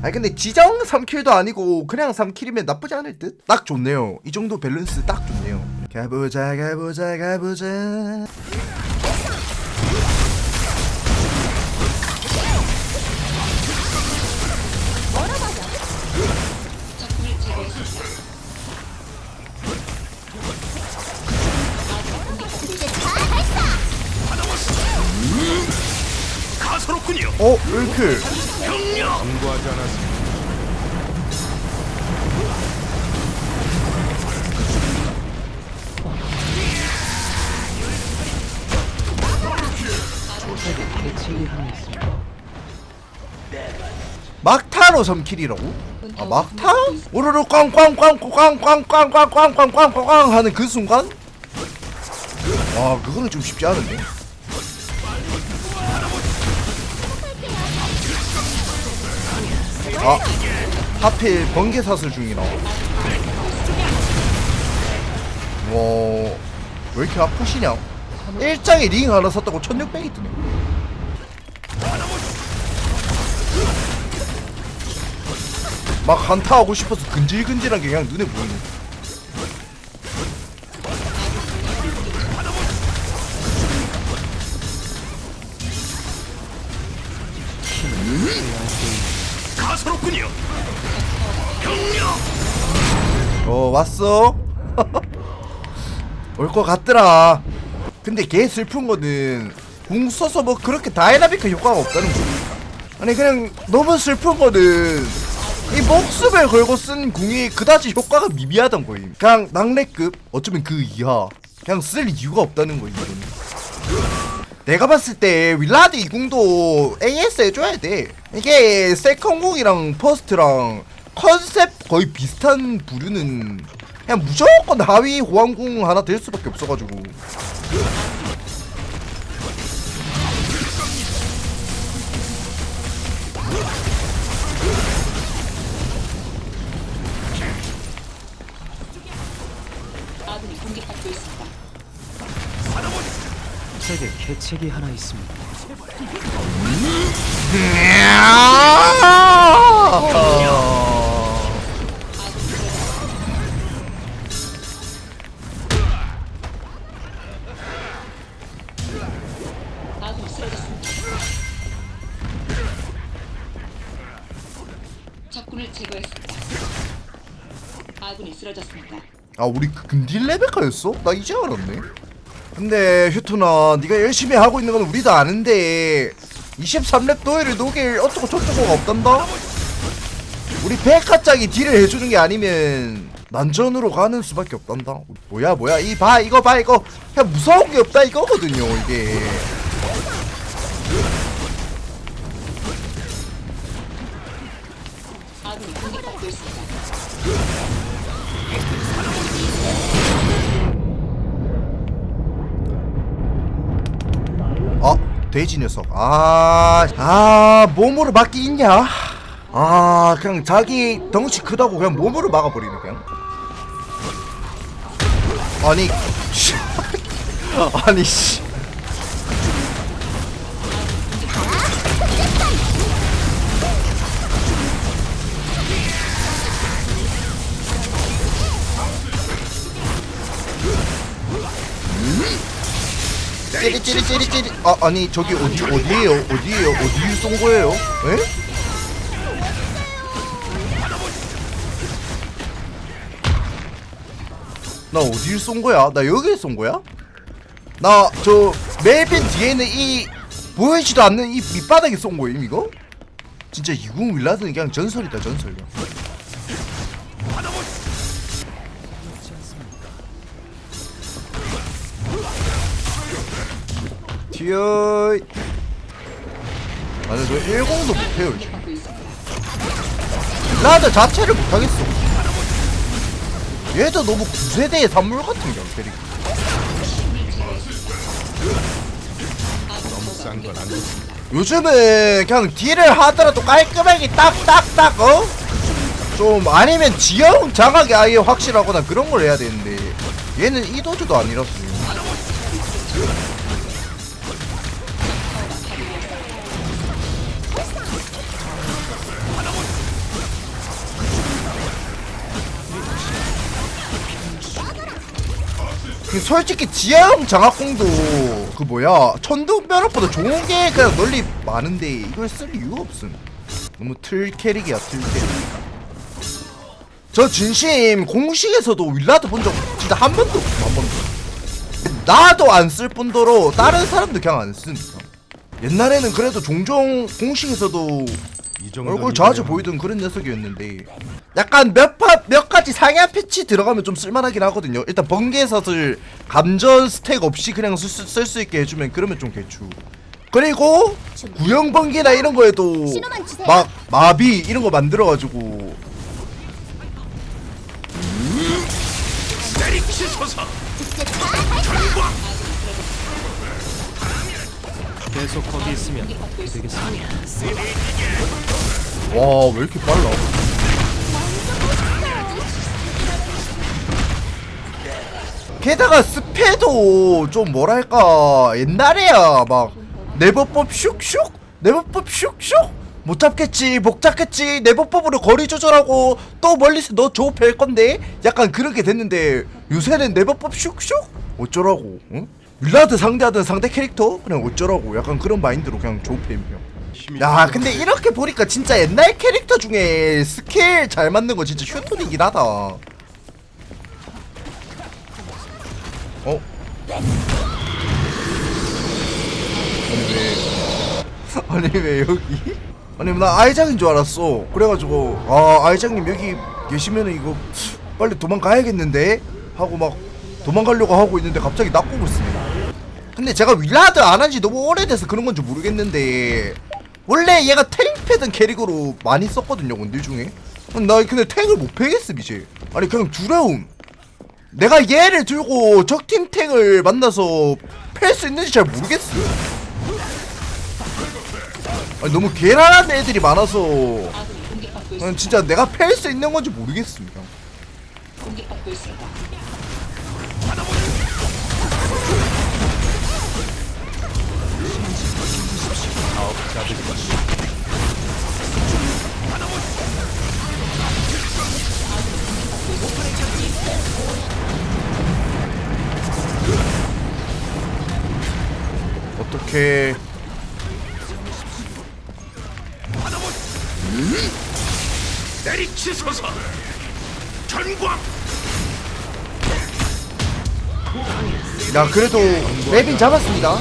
아니 근데 지정 3킬도 아니고 그냥 3킬이면 나쁘지 않을 듯? 딱 좋네요 이 정도 밸런스 딱 좋네요 가보자 가보자 가보자 가소롭군요. 어? 1킬 경력. 공부하지 않았습니다. 막타로 3킬이라고? 아 막타? 오르르 꽝꽝꽝꽝꽝꽝꽝꽝꽝꽝꽝꽝 하는 그 순간? 와 그거는 좀 쉽지 않은데 아 하필 번개 사슬 중이라. 와왜 이렇게 아프시냐? 일장에 링 하나 샀다고 1600이 뜨네. 막 한타하고 싶어서 근질근질한 게 그냥 눈에 보이네 왔어? 올 것 같더라. 근데 걔 슬픈 거는 궁 써서 뭐 그렇게 다이나믹한 효과가 없다는 거야 아니 그냥 너무 슬픈 거는 이 목숨을 걸고 쓴 궁이 그다지 효과가 미미하던 거임. 그냥 낙뢰급 어쩌면 그 이하 그냥 쓸 이유가 없다는 거임. 내가 봤을 때 윌라드 이 궁도 AS 해줘야 돼. 이게 세컨 궁이랑 퍼스트랑 컨셉 거의 비슷한 부류는 그냥 무조건 하위 호황궁 하나 될 수밖에 없어가지고. 제게 계책이 하나 있습니다. 아 우리 그 근딜 레베카였어? 나 이제 알았네. 근데 휴토나 네가 열심히 하고 있는 건 우리도 아는데 23렙 도일을 녹일 어쩌고 저쩌고가 없단다? 우리 백화짝이 딜을 해주는 게 아니면 난전으로 가는 수밖에 없단다. 뭐야 뭐야. 이 봐 이거 봐 이거. 그냥 무서운 게 없다 이거거든요 이게 돼지 녀석. 아, 아 몸으로 막기 있냐? 아 그냥 자기 덩치 크다고 그냥 몸으로 막아버리네 그냥. 아니 씨. 아니 씨 찌리 찌리 찌리 찌리 아 아니 저기 어디 어디에요 어디에요 어디를 쏜 거예요? 에? 나 어디를 쏜 거야? 나 여기에 쏜 거야? 나저 멜빈 뒤에 있는 이 보이지도 않는 이 밑바닥에 쏜 거임 이거? 진짜 이궁 윌라드는 그냥 전설이다 전설 튀어 아니 저 1공도 못해요. 라드 자체를 못하겠어 얘도 너무 9세대의 산물 같은 경 캐릭 너무 싼건안 좋습니다. 요즘은 그냥 딜을 하더라도 깔끔하게 딱딱딱 어? 좀 아니면 지형 장악이 아예 확실하거나 그런 걸 해야 되는데 얘는 이도저도 아니라서 그 솔직히 지하형 장학공도 그 뭐야 천둥 벼락보다 좋은 게 그냥 널리 많은데 이걸 쓸 이유가 없음. 너무 틀 캐릭이야 틀 캐릭. 저 진심 공식에서도 윌라드 본 적 진짜 한 번도 없어 한 번도. 나도 안 쓸 뿐더러 다른 사람도 그냥 안 쓰니까. 옛날에는 그래도 종종 공식에서도 얼굴 자주 그냥 보이던 그런 녀석이었는데 약간 몇, 파, 몇 가지 상향 패치 들어가면 좀 쓸만하긴 하거든요. 일단 번개사슬 감전 스택 없이 그냥 쓸 수 있게 해주면 그러면 좀 개추. 그리고 구형 번개나 이런 거에도. 막 마비 이런 거 만들어가지고. 내리치소서. 아, 계속 거기 있으면. 되겠습니다. 와왜 이렇게 빨라 게다가 스페도 좀 뭐랄까 옛날에야 막 내버법 슉슉 내버법 슉슉 못 잡겠지 못 잡겠지 내버법으로 거리 조절하고 또 멀리서 너 조업할 건데 약간 그렇게 됐는데 요새는 내버법 슉슉 어쩌라고 응? 윌라드 상대하던 상대 캐릭터? 그냥 어쩌라고. 약간 그런 마인드로 그냥 조업해요 힘이 야 근데 이렇게 보니까 진짜 옛날 캐릭터 중에 스킬 잘 맞는 거 진짜 슈톤이긴 하다. 어? 아니 왜 아니 왜 여기? 아니 나 아이장인 줄 알았어. 그래가지고 아 아이장님 여기 계시면은 이거 빨리 도망가야겠는데? 하고 막 도망가려고 하고 있는데 갑자기 낙고고 있습니다 근데 제가 윌라드 안 한 지 너무 오래돼서 그런 건지 모르겠는데 원래 얘가 탱 패던 캐릭으로 많이 썼거든요 원딜 중에 나 근데 탱을 못 패겠음 이제 아니 그냥 두려움 내가 얘를 들고 적팀 탱을 만나서 팰 수 있는지 잘 모르겠어 아니 너무 괴랄한 애들이 많아서. 진짜 내가 팰 수 있는 건지 모르겠습니다 공격받고 있습니다. 어떻게? 내리치소서! 전광! 야 그래도 레빈 잡았습니다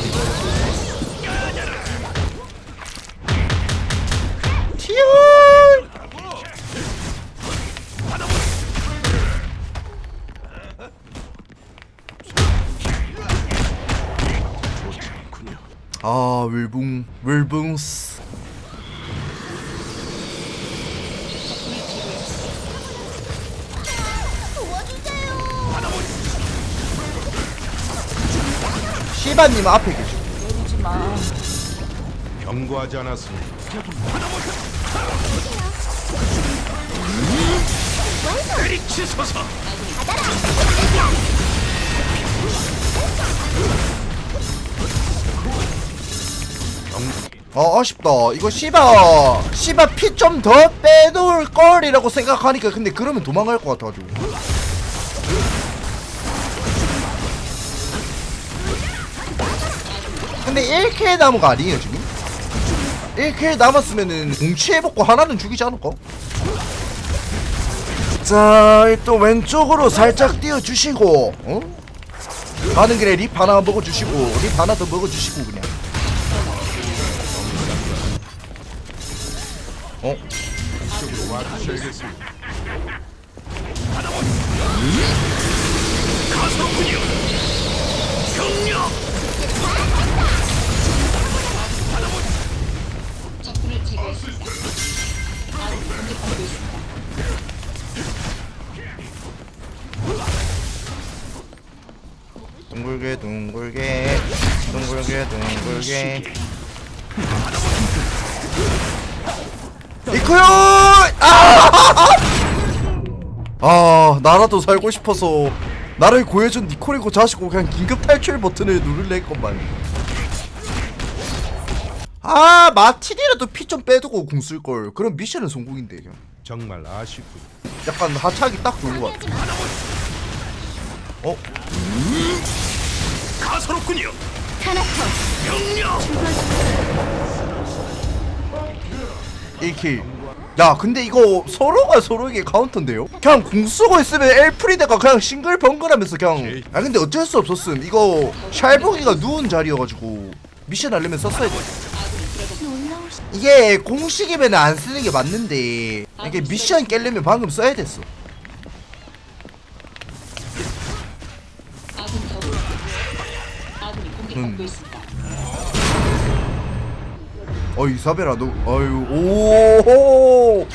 아 wil붕 wil붕스 시바님 앞에 계시고 경고하지 않았습니다. 내리치소서 아 아쉽다 이거 시바 시바 피 좀 더 빼놓을 걸이라고 생각하니까 근데 그러면 도망갈 것 같아가지고 근데 1K 남은 거 아니에요 지금? 1K 남았으면은 공치해먹고 하나는 죽이지 않을까? 자, 또 왼쪽으로 살짝 띄워주시고, 어? 가는 길에 립 하나 먹어주시고, 립 하나 더 먹어주시고, 그냥. 이쪽으로 와주셔야겠습니다. 가서군요 경력 적군을 제거했습니다. 아군이 공격받고 있습니다. 둥글게 둥글게 둥글게 둥글게 이쿠요 아! 아 나라도 살고 싶어서 나를 구해준 니코리코 자시고 그냥 긴급 탈출 버튼을 누를래 했건만 아 마틴이라도 피 좀 빼두고 궁 쓸걸 그럼 미션은 성공인데 그냥 정말 아쉽군. 약간 하차하기 딱 좋은 것 같아 어? 가소롭군요. 타나토 명령. 1킬 야 근데 이거 서로가 서로에게 카운터인데요? 그냥 궁 쓰고 있으면 엘프리드가 그냥 싱글 번글하면서 그냥. 아 근데 어쩔 수 없었음. 이거 샬보기가 누운 자리여가지고 미션 하려면 썼어야 돼. 이게 공식 이면 안 쓰는 게 맞는데 이게 미션 깨려면 방금 써야 됐어 어이 이사벨아 너 어유 오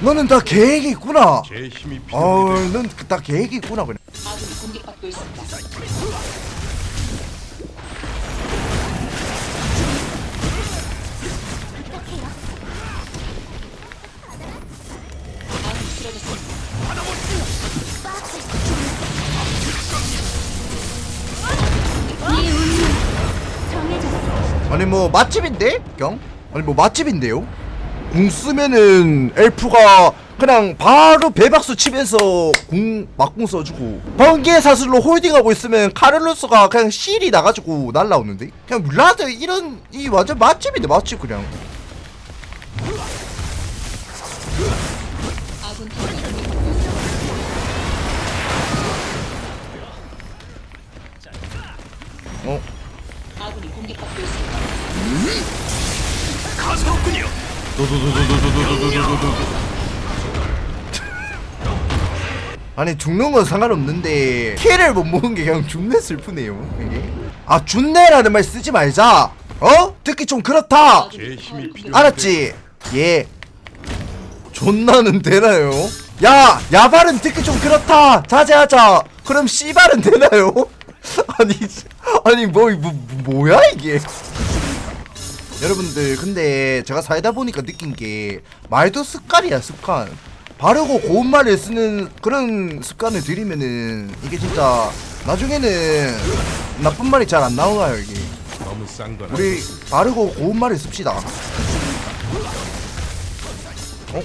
너는 다 계획이 있구나 제 힘이 어우 필요합니다. 넌다 계획이 있구나 그냥 아군이 공격받고 있습니다. 아니 뭐 맛집인데? 경? 아니 뭐 맛집인데요? 궁 쓰면은 엘프가 그냥 바로 배박수 치면서 궁 막궁 써주고 번개 사슬로 홀딩하고 있으면 카를로스가 그냥 실이 나가지고 날라오는데 그냥 블라드 이런 이 완전 맛집인데 맛집 그냥 아군 타워가 공격받고 있습니다. 있습니다. 가소롭군요. 아니 죽는 건 상관없는데 키를 못 먹은 게 그냥 존내 슬프네요 이게 아 준내라는 말 쓰지 말자 어? 듣기 좀 그렇다 제 힘이 필요합니다. 알았지? 예. 존나는 되나요? 야, 야발은 듣기 좀 그렇다. 자제하자. 그럼 씨발은 되나요? 아니, 아니 뭐, 뭐 뭐야 이게? 여러분들 근데 제가 살다 보니까 느낀 게 말도 습관이야 습관. 바르고 고운 말을 쓰는 그런 습관을 들이면은 이게 진짜 나중에는 나쁜 말이 잘 안 나와요 이게. 너무 싼건 우리 바르고 고운 말을 씁시다. 어?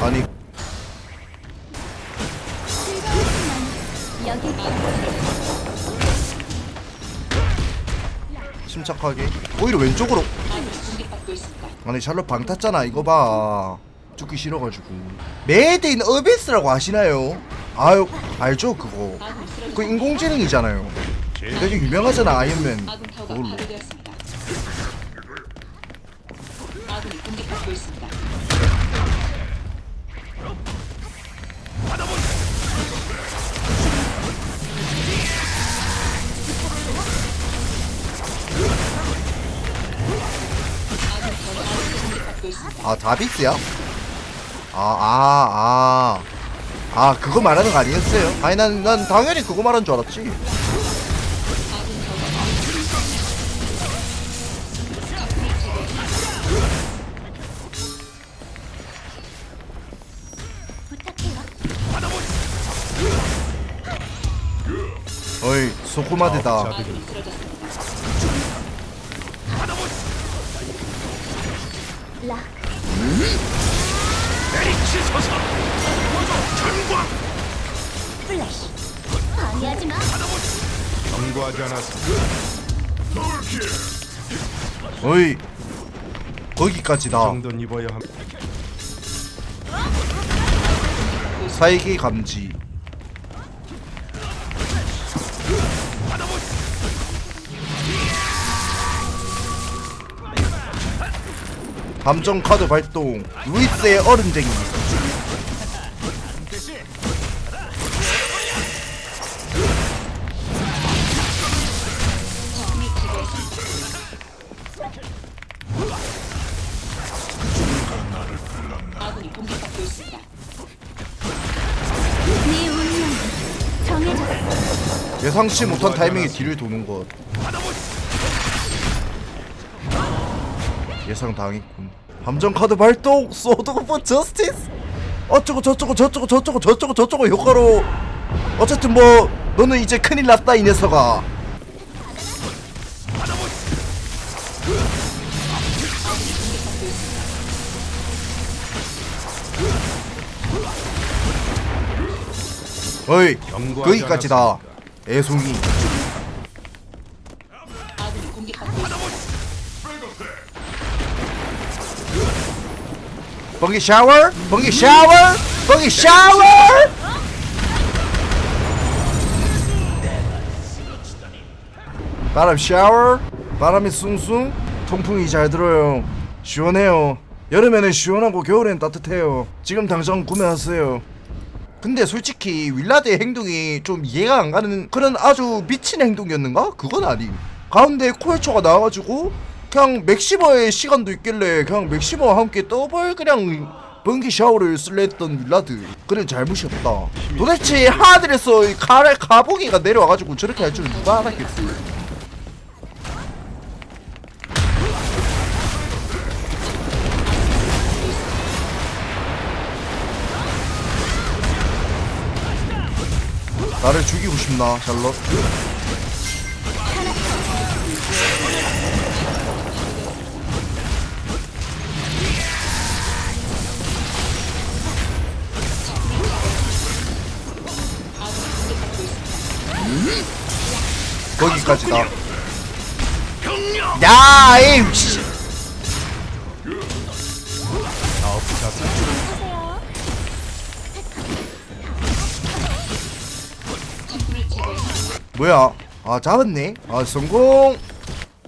있습니 침착하게. 오히려 왼쪽으로. 아니 샬롯 방 탔잖아. 이거 봐. 죽기 싫어가지고. 메이드 인 어비스라고 아시나요? 아유 알죠 그거. 그. 인공지능이잖아요. 제 되게 유명하잖아 아이언맨. 그걸로. 아 다비스야? 아아 아. 아 그거 말하는 거 아니었어요? 아니 난, 난 당연히 그거 말하는 줄 알았지 어이 소코마드다 내리치소서. 전광. 플래시 방해하지 마 경고하지 않았습니다. 어이 이 거기까지다 정도는 입어야 합. 사이기 감지 감정 카드 발동. 루이스의 정해졌어 예상치 못한 타이밍에 뒤를 도는 것 예상 당했군. 함정 카드 발동 소드오브 저스티스. 어쩌고 저쩌고 저쩌고 저쩌고 저쩌고 저쩌고 효과로 어쨌든 뭐 너는 이제 큰일 났다 이 녀석아. 어이 거기까지다 애송이. 번개 샤워 번개 샤워 번개 샤워 바람 샤워 바람이 숭숭 통풍이 잘 들어요. 시원해요. 여름에는 시원하고 겨울엔 따뜻해요. 지금 당장 구매하세요. 근데 솔직히 윌라드의 행동이 좀 이해가 안 가는 그런 아주 미친 행동이었는가? 그건 아님. 가운데 코에초가 나와가지고 그냥 맥시머의 시간도 있길래 그냥 맥시머와 함께 더블 그냥 번개 샤워를 쓸래 했던 윌라드. 그래 잘못이었다. 도대체 이 카레 가보기가 내려와가지고 저렇게 할 줄은 누가 알았겠어. 나를 죽이고 싶나 샬럿? 거기까지다. 병력 야 에이 씨. 뭐야? 아 잡았네. 아 성공.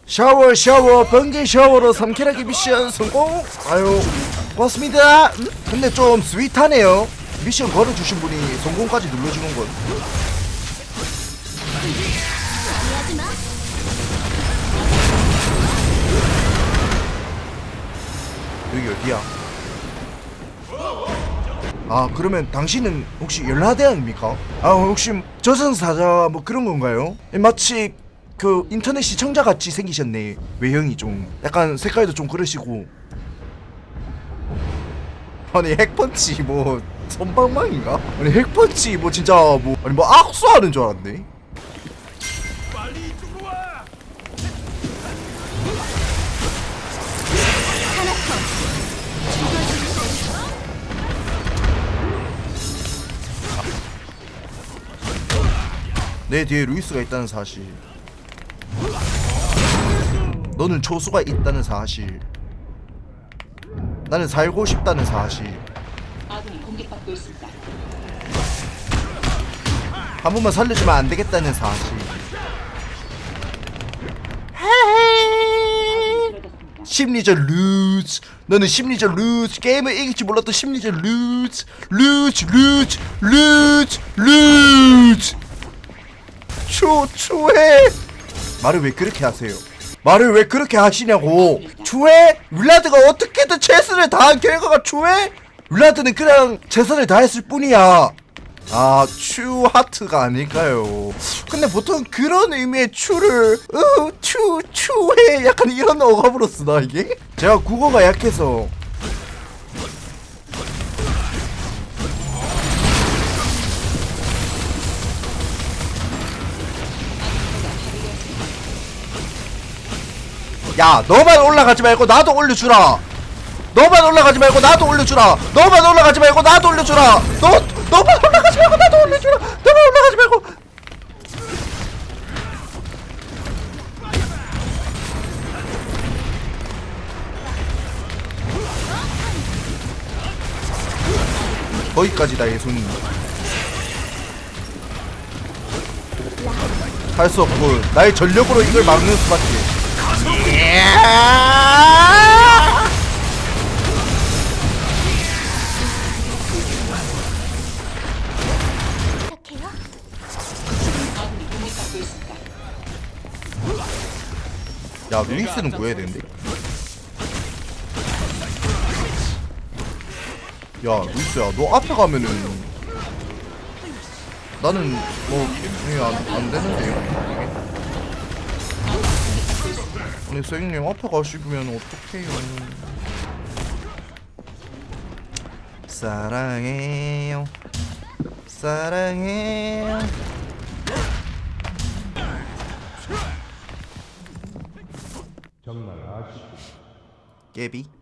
샤워 샤워. 번개 샤워로 삼킬하기 미션 성공. 아유 고맙습니다. 음? 근데 좀 스윗하네요. 미션 걸어주신 분이 성공까지 눌러주는 건. 여기 어디야 아 그러면 당신은 혹시 연라대왕입니까? 아 혹시 저승사자 뭐 그런 건가요? 마치 그 인터넷 시청자 같이 생기셨네 외형이 좀 약간 색깔도 좀 그러시고 아니 핵펀치 뭐 선방망인가? 아니 핵펀치 뭐 진짜 뭐 아니 뭐 악수하는 줄 알았네 내 뒤에 루이스가 있다는 사실. 너는 초수가 있다는 사실. 나는 살고 싶다는 사실. 아군이 공격받고 있습니다. 한 번만 살려주면 안 되겠다는 사실. 쓰러졌습니다. 심리적 루즈. 너는 심리적 루즈. 게임을 이길 줄 몰랐던 심리적 루즈. 루즈 루즈 루즈 루즈 추 추해 말을 왜 그렇게 하세요? 말을 왜 그렇게 하시냐고. 추해 윌라드가 어떻게든 최선을 다한 결과가 추해 윌라드는 그냥 최선을 다했을 뿐이야. 아, 추 하트가 아닐까요? 근데 보통 그런 의미의 추를 으, 추, 추해 약간 이런 어감으로 쓰나 이게? 제가 국어가 약해서 야, 너만 올라가지 말고 나도 올려주라. 너만 올라가지 말고 나도 올려주라. 너만 올라가지 말고 나도 올려주라. 너 너만 올라가지 말고 나도 올려주라. 너만 올라가지 말고. 거기까지다 예손이. 할수 없고 나의 전력으로 이걸 막는 수밖에. 야 루이스는 구해야 되는데? 야 루이스야 너 앞에 가면은 나는 뭐 이게 안, 안 되는데요 아니 선생님 앞에 가시면 어떡해요? 사랑해요. 사랑해요. 정말 아쉽 깨비